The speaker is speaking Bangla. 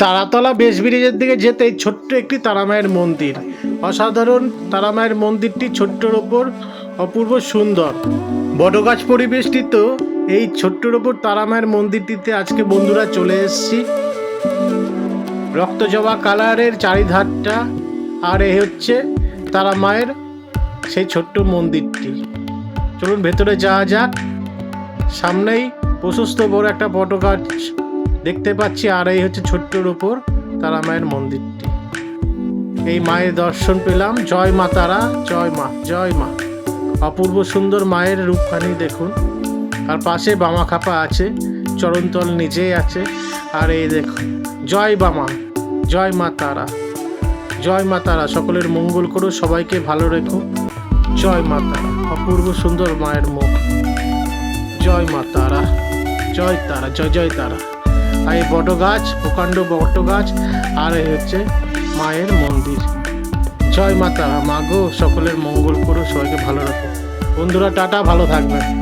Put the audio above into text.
তারাতলা বেশ ব্রিজের দিকে যেতেই ছোট্ট একটি তারামায়ের মন্দির। অসাধারণ তারামায়ের মন্দিরটি ছোট্টর ওপর অপূর্ব সুন্দর। বটগাছ পরিবেষ্টিত এই ছোট্টর ওপর তারামায়ের মন্দিরটিতে আজকে বন্ধুরা চলে এসেছি। রক্তজবা কালারের চারিধারটা আর এ হচ্ছে তারা মায়ের সেই ছোট্ট মন্দিরটি। চলুন ভেতরে যাওয়া যাক। সামনেই প্রশস্ত বড় একটা বটগাছ দেখতে পাচ্ছি আর এই হচ্ছে ছোট্টর উপর তারা মায়ের মন্দিরটি। এই মায়ের দর্শন পেলাম। জয় মা তারা, জয় মা জয় মা। অপূর্ব সুন্দর মায়ের রূপখানি দেখুন। আর পাশে বামা খাপা আছে, চরণতল নিজেই আছে। আর এই দেখুন, জয় বামা, জয় মা তারা, জয় মা তারা। সকলের মঙ্গল করো, সবাইকে ভালো রেখো। জয় মা তারা, অপূর্ব সুন্দর মায়ের মুখ। জয় মা তারা, জয় তারা, জয় জয় তারা। আর এই বট গাছ প্রকাণ্ড বট গাছ আর এই হচ্ছে মায়ের মন্দির। জয় মাতা মাগো সকলের মঙ্গল করো, সবাইকে ভালো রাখো। বন্ধুরা, টাটা, ভালো থাকবেন।